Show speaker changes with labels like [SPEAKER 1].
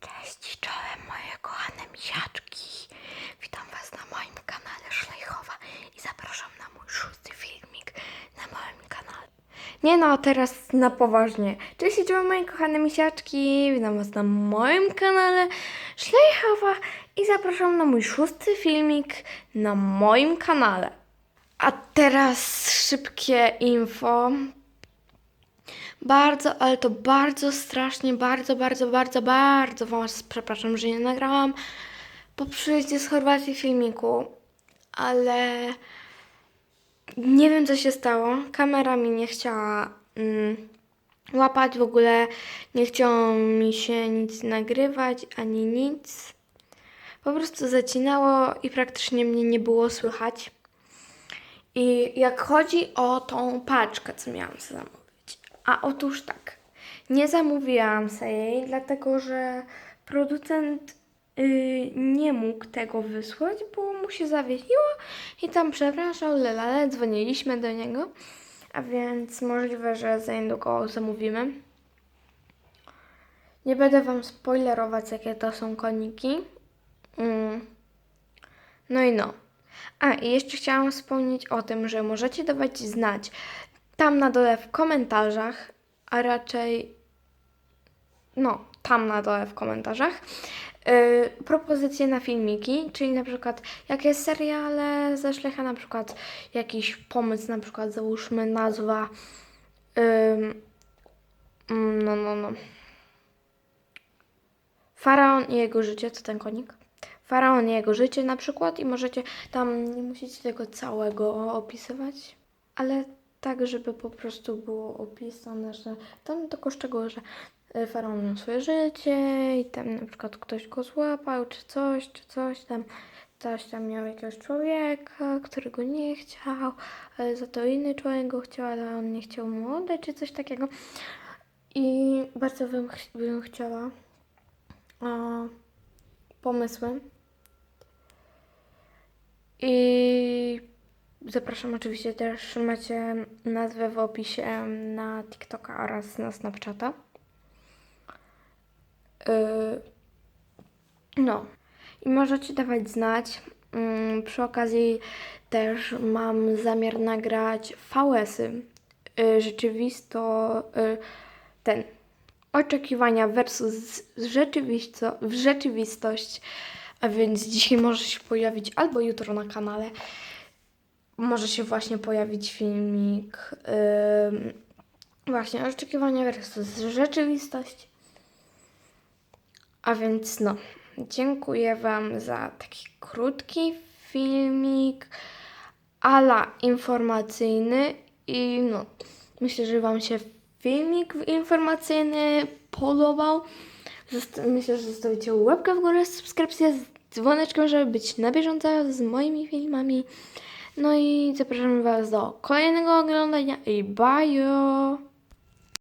[SPEAKER 1] Cześć, czołem moje kochane misiaczki. Witam Was na moim kanale Szlejchowa i zapraszam na mój szósty filmik na moim kanale. Nie no, teraz na poważnie. Cześć, czołem moje kochane misiaczki. Witam Was na moim kanale Szlejchowa i zapraszam na mój szósty filmik na moim kanale. A teraz szybkie info. Bardzo, ale to bardzo strasznie, bardzo, bardzo, bardzo, bardzo Was przepraszam, że nie nagrałam po przyjeździe z Chorwacji filmiku, ale nie wiem co się stało. Kamera mi nie chciała mm, łapać w ogóle, nie chciało mi się nic nagrywać ani nic. Po prostu zacinało i praktycznie mnie nie było słychać. I jak chodzi o tą paczkę, co miałam zamówić. A otóż tak, nie zamówiłam sobie jej, dlatego że producent y, nie mógł tego wysłać, bo mu się zawiesiło i tam przepraszał, lelale, dzwoniliśmy do niego. A więc możliwe, że za niedługo zamówimy. Nie będę Wam spoilerować, jakie to są koniki. Mm. No i no. A, i jeszcze chciałam wspomnieć o tym, że możecie dawać znać tam na dole w komentarzach, a raczej no, tam na dole w komentarzach, yy, propozycje na filmiki, czyli na przykład jakie seriale ze Szlecha, na przykład jakiś pomysł, na przykład załóżmy nazwa, mm, no, no, no. Faraon i jego życie, to ten konik. Faraon i jego życie na przykład i możecie tam, nie musicie tego całego opisywać, ale tak, żeby po prostu było opisane, że tam tylko szczegóły, że y, Faraon miał swoje życie i tam na przykład ktoś go złapał, czy coś, czy coś tam. Coś tam miał jakiegoś człowieka, który go nie chciał, ale za to inny człowiek go chciał, ale on nie chciał mu oddać, czy coś takiego. I bardzo bym, ch- bym chciała o, pomysły. I zapraszam oczywiście też, macie nazwę w opisie na TikToka oraz na Snapchata. Yy, no. I możecie dawać znać. Ym, przy okazji też mam zamiar nagrać VS-y. Yy, rzeczywisto yy, ten oczekiwania versus rzeczywisto, rzeczywistość. A więc dzisiaj może się pojawić albo jutro na kanale. Może się właśnie pojawić filmik ym, właśnie oczekiwania versus rzeczywistość. A więc no, dziękuję Wam za taki krótki filmik ala informacyjny i no, myślę, że Wam się filmik informacyjny podobał. Zosta- myślę, że zostawicie łapkę w górę, subskrypcję z dzwoneczkiem, żeby być na bieżąco z moimi filmami. No i zapraszam Was do kolejnego oglądania i bye!